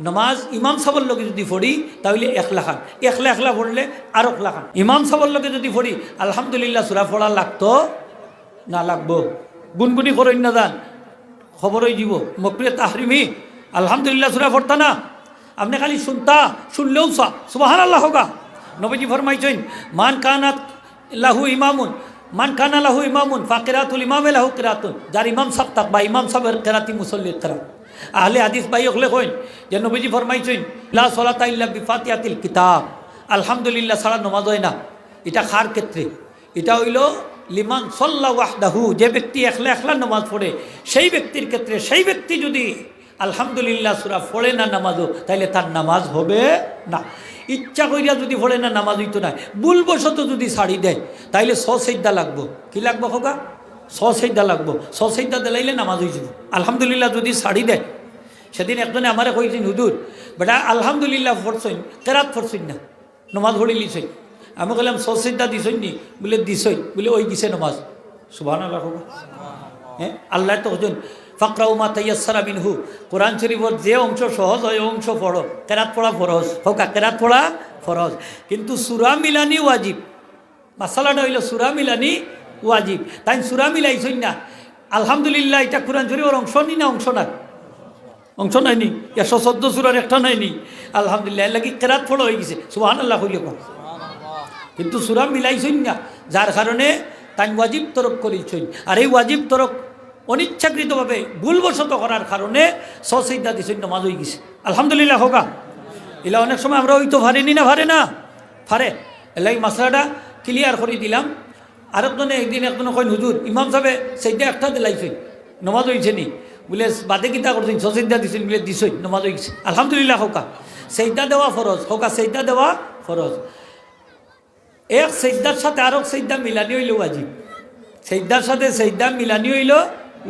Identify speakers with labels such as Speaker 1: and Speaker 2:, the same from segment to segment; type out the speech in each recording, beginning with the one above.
Speaker 1: নমাজ ইমাম সাবর লোকে যদি পড়ি, তাহলে একলা খান। একলা একলা পড়লে আর একলা খান। ইমাম সাবর লোকে যদি পড়ি, আলহামদুলিল্লাহ সুরা পড়া লাগতো না লাগবো? গুনগুনি করেন না যান খবরই দিব মকরিয়া তাহরিমি। আলহামদুলিল্লাহ সুরা পড়তা না। আপনি খালি শুনতা, শুনলেও সা সুবাহান আল্লাহ হোগা। নবীজি ফরমাইছেন, মান কানাত লাহু ইমামুন, মান কানা লাহু ইমামুন, ফাকিরাতুল ইমামে লাহু কিরাতুন। যার ইমাম সাহ তাক বা ইমাম সাহেবের কেরাতি মুসল্লির কেরাত। আহলে হাদিস ভাই ওখলে কইন, যে নবীজি ফরমাইছেন, লা সলাতা ইল্লা বিফাতিয়াতিল কিতাব। আলহামদুলিল্লাহ ছাড়া নমাজ হয় না। এটা খার ক্ষেত্রে? এটা হইল লিমান সল্লা ওয়াহদাহু, যে ব্যক্তি একলা একলা নামাজ পড়ে, সেই ব্যক্তির ক্ষেত্রে সেই ব্যক্তি যদি আলহামদুলিল্লাহ সুরা পড়ে না নামাজও, তাইলে তার নামাজ হবে না। ইচ্ছা করিয়া যদি পড়ে না, নামাজ হইতো না। ভুলবশত যদি শাড়ি দেয়, তাইলে সসেদ্দা লাগবো। কি লাগবো হোকা সসেদ্দা লাগবো। সসেদ্দা দিলাইলে নামাজ হয়ে যাব। আলহামদুলিল্লাহ যদি শাড়ি দেয় সেদিন একজনে আমারে কইছেন হুদুর বেটা, আলহামদুলিল্লাহ ফরছইন কেরাত ফরছইন না, নমাজ পড়ি লিছইন আমি বললাম সসিদ্ধা দিছই নি? বলে দিছই বলে ওই দিছে নমাজ। সুবাহ আল্লাহ হ্যাঁ আল্লাহ তো হজন ফাকরাউ মা তাইয়াসারা মিনহু। কোরআন শরীফর যে অংশ সহজ হয়, অংশ পড়ো কেরাত পড়া ফরজ হোক কেরাত পড়া ফরজ কিন্তু সুরা মিলানি ওয়াজিব মাসালাটা হইল সুরা মিলানি ওয়াজিব। তাই সুরা মিলাইছই না। আলহামদুলিল্লাহ, এটা কোরআন শরীফর অংশ নি না অংশ না অংশ নাইনি? একশো চোদ্দ সুরার একটা নাইনি? আলহামদুলিল্লাহ লাগি কেরাত ফলো হয়ে গেছে। সুবাহান আল্লাহ হইলে কোন? কিন্তু সুরা মিলাইছই না। যার কারণে তাই ওয়াজিব তরক করিছই আর এই ওয়াজিব তরক অনিচ্ছাকৃতভাবে ভুলবশত করার কারণে সসিদ্ধা দিছই নামাজ হয়ে গেছে। আলহামদুলিল্লাহ হোকা এলা অনেক সময় আমরা হইতো ভারেনি না, ভারে না? ফারে এলাই মশলাটা ক্লিয়ার করে দিলাম। আরেকজনে একদিন একজনে কই হুজুর, ইমাম সাহেবে সেইটা একটা দিলাইছই, নমাজ হয়েছে নি। বলে, বাদে কিতা করছেন সসিদ্ধা দিছেন বলে, দিছই, নমাজ হয়ে গেছে আলহামদুলিল্লাহ, হোকা। সেইটা দেওয়া ফরজ হোকা সেইটা দেওয়া ফরজ এক সৈদ্যার সাথে আরক সৈদ্যা মিলানি হইল ওয়াজিব সৈদ্যার সাথে সৈদ্যা মিলানি হইল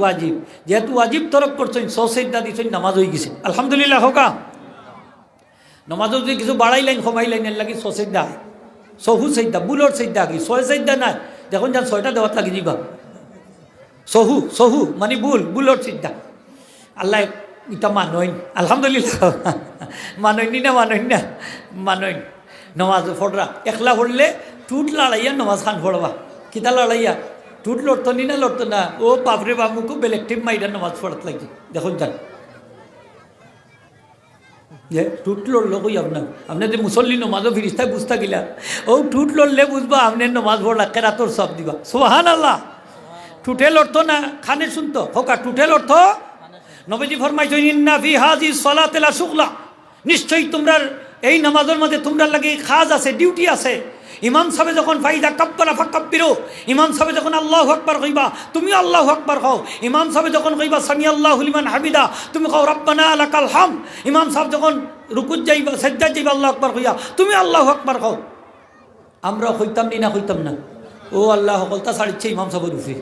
Speaker 1: ওয়াজিব যেহেতু ওয়াজিব তরক করছেন স সৈদ্যা দিচ্ছেন নামাজ হয়ে গেছে। আলহামদুলিল্লাহ, হোকা। নমাজও যদি কিছু বাড়াই লাইন এর লাগি ছ সৈদ্যা সহু সৈদ্যা বুলর সৈদ্যা কি ছয় সৈদ্যা নাই। দেখুন যান ছয়টা দেওয়াত লাগি যাবা সহু সহু মানে বুল বুলর চিন্তা আল্লাহ ইটা মানইন, আলহামদুলিল্লাহ। মানইনি না মানইন না, মানইন। নমাজ ফোড়রা একলা পড়লে টুট লড়াইয়া নমাজ খান ফোড়বা কিতা লড়াইয়া? টুট লড়তো নি না, লড়তো না। ও বাপরে বাপ, মুখো বেলেগ টিম মাইরা নমাজ পড়ত লাগছে দেখুন যান। যে টুট লোকই কই আপনার আপনি যে মুসল্লি নমাজও ফিরিস্তায় বুঝতা গিলা ও টুট লড়লে বুঝবা, আপনার নমাজ পড়লা কেরাতর সব দিবা। সোহান আল্লাহ টুটে লড়তো না, খানে শুনতো। হোকা টুটে লড়তো। নবীজি ফরমাইছো ইন্না ফি হাজি সলাতেলা শুকলা। নিশ্চয়ই তোমরা এই নামাজের মধ্যে তোমরা লাগে খাজ আছে, ডিউটি আছে। ইমাম সাহেব যখন ফাইদা কাব্বারা ফাকাব্বিরো, ইমাম সাহেব যখন আল্লাহ আকবার কইবা তুমি আল্লাহ আকবার কও। ইমাম সাহেব যখন কইবা সামি আল্লাহ লিমান হামিদা, তুমি কও, রব্বানা আলাকাল হাম। ইমাম সাহেব যখন রুকুত যাইবা সেজ্জা যাইবা, আল্লাহ আকবার কইয়া, তুমি আল্লাহ আকবার কও। আমরা হইতাম নি না হইতাম না। ও আল্লাহ সকলতা ছাড়িচ্ছে, ইমাম সাহেবের উঠে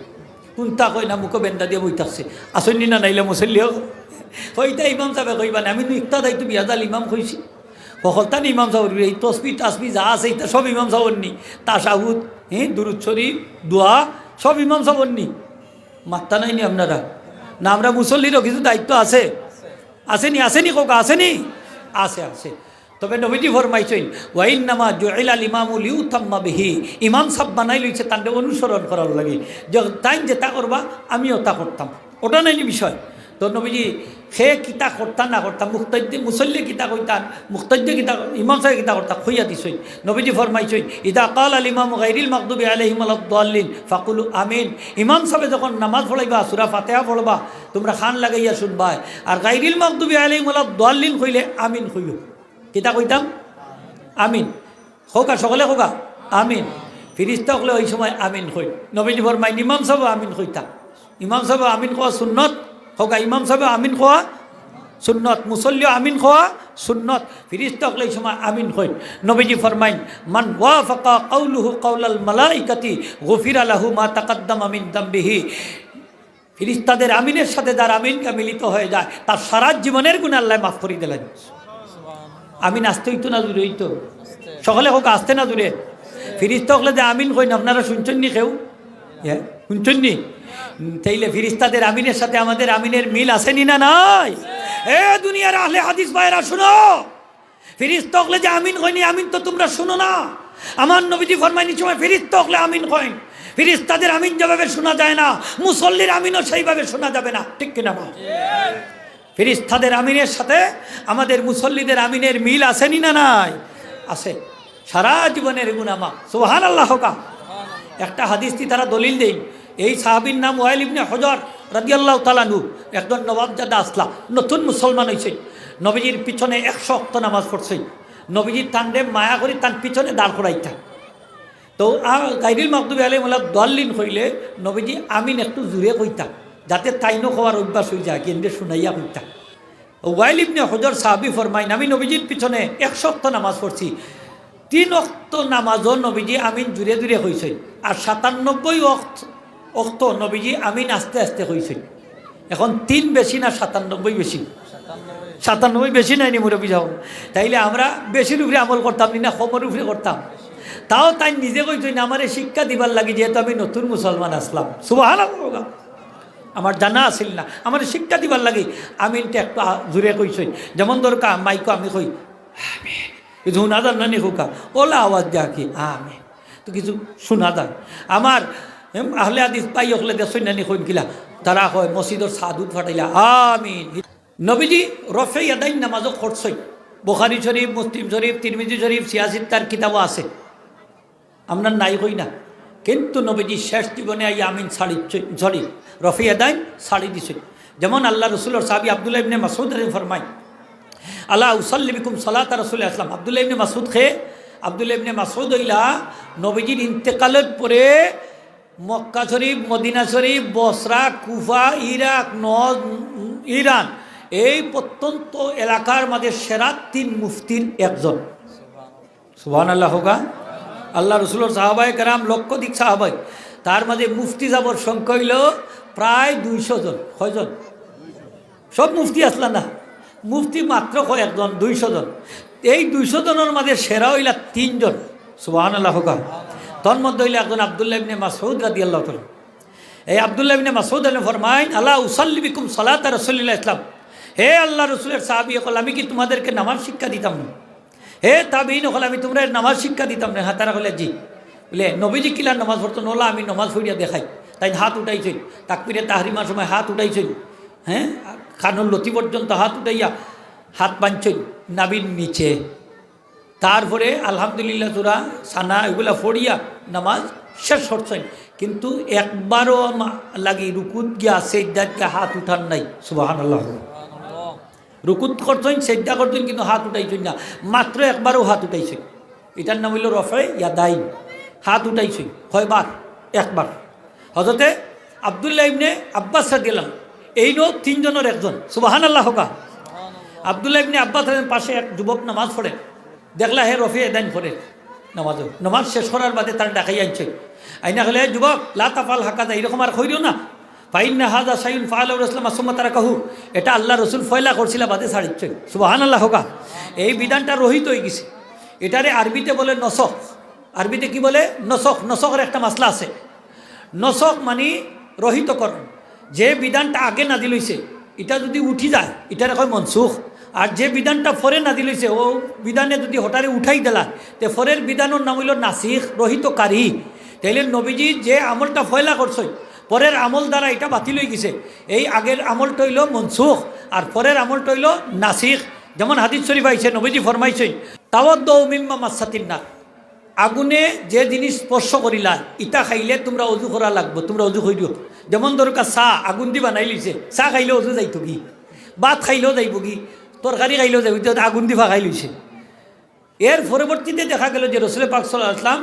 Speaker 1: কোনটা কই না, মুখে বেন্দা দিয়ে বই থাকছে আসেননি না, নাইলে মুসল্লিও হইতা ইমাম সাহেব কইবা না, আমি ইকতা দায়িত্ব বিয়াজাল ইমাম কইছি। সকলতা নি ইমাম সাহেব এই তসবি টাসবি যা আছে এটা সব ইমাম সাহেবর নি তাসাহুদ হ্যাঁ দুরুদ শরীফ, দোয়া, সব ইমাম সাহেবর নি মাত্তা নাইনি আপনারা। না, আমরা মুসল্লিরও কিছু দায়িত্ব আছে। আসেনি আসেনি কোকা আসেনি? আছে আছে। তবে নবীজি ফরমাইছেন ওয়াইন নামা জুইলাল ইমামুল ইউতাম্মা বিহি। ইমাম সাহ বানাই লইছে তাদের অনুসরণ করার লাগে। যে তাই যে তা করবা, আমিও তা করতাম। ওটা নাইনি বিষয়। তো নবীজি, সে কিতা করতাম না করতাম মুক্তাদ্দে মুসল্লি কিতা কইতান মুক্তাদ্দে কিতা ইমাম সাহেব কিতা করতাম খুইয়া দিছই নবীজি ফরমাইছই ইদা কাল আল ইমাম গাইরিল মাকদুবি আলহিম আলদ্দাল্লিন ফাকুলু আমিন। ইমাম সাহেব যখন নামাজ পড়াইবা সুরা ফাতেহা পড়বা তোমরা খান লাগাইয়া শুনবা আর গাইরিল মাকদুবি আলহিম আলদ্দাল্লিন কইলে আমিন কইও। কিতা কইতাম? আমিন। হোকা সকলে হোকা আমিন। ফিরিস্তা হলে ওই সময় আমিন হই নবীজি ফরমাই ইমাম সাহেব আমিন হইতাম ইমাম সাহেব আমিন কোয়া সুন্নত। হোকা ইমাম সাহেব আমিন কোয়া সুন্নত। মুসল্লি আমিন খোয়া সুন্নত। ফিরিস্তা হলে এই সময় আমিন হই নবীজি ফরমাইন মান ওয়া ফাকা কাউলুহু কাউলাল মালাইকাতি গফির আলাহু মা তাকাদ্দাম আমিন দাম্বিহি। ফিরিস্তাদের আমিনের সাথে যার আমিনকে মিলিত হয়ে যায় তার সারা জীবনের গুণ আল্লাহ মাফ করে দিলেন। আমিন আসতে হইতো না দূরে হইতো সকলে হোক আসতে না দূরে। ফিরিস্ত হলে যে আমিন কইন আপনারা শুনছেন নি কেউ? হ্যাঁ শুনছেন নি তাইলে ফিরিস্তাদের আমিনের সাথে আমাদের আমিনের মিল আসেনি না নাই? এ দুনিয়ার আহলে হাদিস ভাইরা শুনো। ফিরিস্ত হলে যে আমিন হয়নি, আমিন তো তোমরা শুনো না। আমার নবীজি ফরমাইনি সময় ফিরিস্ত হলে আমিন হয়। ফিরিস্তাদের আমিন যেভাবে শোনা যায় না, মুসল্লির আমিনও সেইভাবে শোনা যাবে না। ঠিক কিনা মা ফিরিস্তাদের আমিনের সাথে আমাদের মুসল্লিদের আমিনের মিল আসেনি না নাই? আছে। সারা জীবনের গুনামা সুহান আল্লাহ একটা হাদিসটি তারা দলিল দেই এই সাহাবির নাম ওয়াইল ইবনে হজর রাদিয়াল্লাহ তালানু একজন নবাবজাদা আসলা, নতুন মুসলমান হয়েছে নবীজির পিছনে একশো অক্ত নামাজ পড়ছে। নবীজির তান্ডে মায়া করি তার পিছনে দাঁড় করাইতা। তো গাইরিল মাকদুবি আলী মোলা দলিন হইলে নবীজি আমিন একটু জুড়ে কইতা, যাতে তাইনো খাওয়ার অভ্যাস হয়ে যায়, কেন্দ্রে শুনাইয়া কইতা। ওয়াইল ইবনে হজর সাহাবি ফরমাইন, আমি নবীজির পিছনে একশো অক্ত নামাজ পড়ছি। তিন অক্ত নামাজও নবীজি আমিন জুড়ে জুড়ে হয়েছে আর সাতানব্বই অক্ত অক্ত নবীজি আমিন আস্তে আস্তে হয়েছে এখন তিন বেশি না সাতানব্বই বেশি? সাতানব্বই বেশি নাইনি মুরব্বী যাও তাইলে আমরা বেশির উপরে আমল করতাম না কমর উপরে করতাম? তাও তাই নিজে কইতই না, আমার শিক্ষা দিবার লাগে যেহেতু আমি নতুন মুসলমান আসলাম। সুবাহ আমার জানা আছিল না, আমার শিক্ষা দিবার লাগে। আমিনটা একটু জোরে কইছই যেমন দরকার মাইকো আমি কই কিছু শোনা যান না নিখুকা ওলা আওয়াজ কি? আমি তো কিছু শোনা যান। আমার আহলে আদিস পাই হলে দেশই না নিখুন কিলা। তারা হয় মসজিদর সাদুত ফাটাইলা। আমিন। নবীজি রফে ইয়াদাইন নামাজও খরচই বোখারি শরীফ, মুসলিম শরীফ, তিরমিজি শরীফ সিয়াসিদ তার কিতাবও আছে। আমরা নাই হই না। কিন্তু নবীজি শেষ জীবনে আই আমিন শাড়ি সরি রফি আদাইন শাড়ি দিছে যেমন আল্লাহ রসুল্লার সাহাবি আবদুল্লাহ ইবনে মাসুদ ফরমাই আল্লাহ উসাল্লিবিকুম সালাত রসুল আসলাম আবদুল্লাহ ইবনে মাসুদ খে, আবদুল্লাহ ইবনে মাসুদ ইলা নবীজির ইন্তেকালের পরে মক্কা শরীফ, মদিনা শরীফ, বসরা, কুফা, ইরাক নজ ইরান এই প্রত্যন্ত এলাকার মাঝে সেরা তিন মুফতির একজন। সুবহান আল্লাহ হোগা আল্লাহ রসুলোর সাহাবাই কেরাম দিক সাহাবাই। তার মাঝে মুফতি যাবর সংখ্যা হইল প্রায় দুইশো জন। কয়জন? সব মুফতি আসলা না। মুফতি মাত্র কয়েকজন দুইশো জন। এই দুইশো জনের মাঝে সেরা হইলা তিনজন। সুবাহান আল্লাহ হোগা তন মধ্যে হইলে একজন আবদুল্লাহ ইবনে মাসউদ রাদি আল্লাহ এই আবদুল্লাহ ইবনে মাসউদ আলী ফরমাইন আল্লাহ উসাল্লিবিকুম সালাত রসুল্লাহ ইসলাম। হে আল্লাহ রসুলের সাহাবি হল আমি কি তোমাদেরকে নামাজ শিক্ষা দিতাম না? হে তাবিন হল আমি তোমরা নামাজ শিক্ষা দিতাম না। হাতারা হলে জি। বলে, নবীজি কিলা নামাজ পড়তো? নোলা, আমি নামাজ পড়িয়া দেখাই। তাই হাত উঠাইছেন তাকবিরে তাহারিমার সময় হাত উঠাইছেন হ্যাঁ কানুর লতি পর্যন্ত হাত উঠাইয়া হাত বাঁধছেন নাবির নিচে তারপরে আলহামদুলিল্লাহ তোরা সানা এগুলা ফড়িয়া নামাজ শেষ করছেন। কিন্তু একবারও লাগি রুকুত গিয়া গিয়া হাত উঠান নাই সুবাহান আল্লাহ রুকুত করছেন সেদ্দা করছেন, কিন্তু হাত উঠাইছেন না। মাত্র একবারও হাত উঠাইছেন। এটার নাম হইল রফে ইয়াদাইন। হাত উঠাইছেন, কয়বার? একবার। হজরতে আবদুল্লাহ ইবনে আব্বাস দিলাম এই নো তিনজনের একজন সুবাহান আল্লাহ হোকা আবদুল্লাহ ইবনে আব্বাস পাশে এক যুবক নামাজ পড়ে। দেখলা হে রফি এদাইন করে। নামাজ নামাজ শেষ করার বাদে তার ডাকাই আনছে। আইনা হলে যুবক লাতাফাল হাকাদা, এরকম আর হইল না। ফাইন না হাজা সাইন ফাল ইসলাম আসম্মা তারা কাহু এটা আল্লাহ রসুল ফয়লা করছিল, বাদে ছাড়িচ্ছে। সুবাহান আল্লাহ হোকা এই বিধানটা রহিত হয়ে গেছে। এটারে আরবিতে বলে নসক আরবিতে কি বলে? নসক নসকের একটা মাসলা আছে। নসক মানে রহিতকরণ। যে বিধানটা আগে নাজিল হইছে, এটা যদি উঠি যায়, এটার কয় মনসুখ। আর যে বিধানটা ফরে নাজিল হইছে, ও বিধানে যদি হঠারে উঠাই দিলা, তে ফরের বিধানের নাম হইল নাসিখ রহিতকারী তাইলে নবীজি যে আমলটা ফয়লা করছই পরের আমল দ্বারা এটা বাতিল হয়ে গেছে। এই আগের আমলটা হইল মনসুখ, আর পরের আমলটা হইল নাসিখ যেমন হাদিস শরীফ আইছে, নবীজি ফরমাইছেন তাওয়াদ্দ মিম্মা মাসাতিন না আগুনে যে জিনিস স্পর্শ করিলা, ইটা খাইলে তোমরা অজু করা লাগবো, তোমরা অজু করিও যেমন দরকার চাহ আগুন দি বানাই লিছে চাহ খাইলে অজু যাইতো কি? ভাত খাইলেও যাইব কি? তরকারি খাইলেও যাইব তো আগুন দি খাই লইছে। এর পরবর্তীতে দেখা গেল যে রসুল পাক সাল্লাহ আসলাম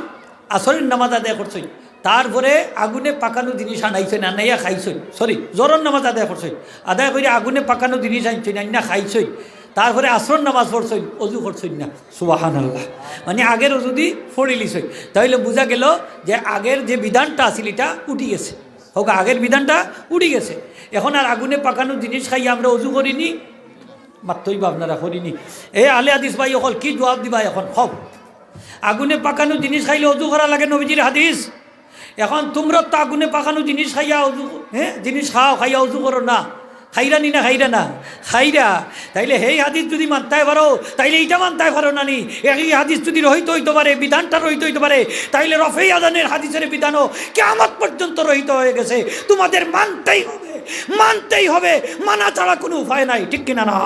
Speaker 1: আসরের নামাজ আদায় করছেন। তারপরে আগুনে পাকানো জিনিস আনাইছেন, আনাইয়া খাইছেন। সরি জ্বরের নামাজ আদায় করছেন। আদায় করে আগুনে পাকানো জিনিস আনছেন, আইনা খাইছেন। তারপরে আসর নামাজ পড়ছই অজু করছেন না। সুবাহান আল্লাহ মানে আগের অজু দি ফড়ি লিছেন। তাহলে বোঝা গেল যে আগের যে বিধানটা আছিল, এটা উঠি গেছে। হোক, আগের বিধানটা উঠি গেছে। এখন আর আগুনে পাকানো জিনিস খাইয়ে আমরা অজু করিনি। মাত্রই আপনারা করিনি এ আলে আদিস ভাই, অকল কি জবাব দিবা এখন? হক আগুনে পাকানো জিনিস খাইলে অজু করা লাগে নবীজির হাদিস এখন তোমরা তো আগুনে পাকানো জিনিস খাইয়া অজু হ্যাঁ জিনিস খাও, খাইয়া অজু করো না? খাইরা নি না খাইরা না? খাইরা তাইলে সেই হাদিস যদি মানতাই পারো তাইলে এইটা মানতাই পারো না নি? এই হাদিস যদি রহিত হইতে পারে বিধানটা রহিত হইতে পারে তাইলে রফেই আদানের হাদিসের বিধানও কেমন পর্যন্ত রহিত হয়ে গেছে। তোমাদের মানতেই হবে। মানতেই হবে মানা ছাড়া কোনো উপায় নাই ঠিক কিনা না?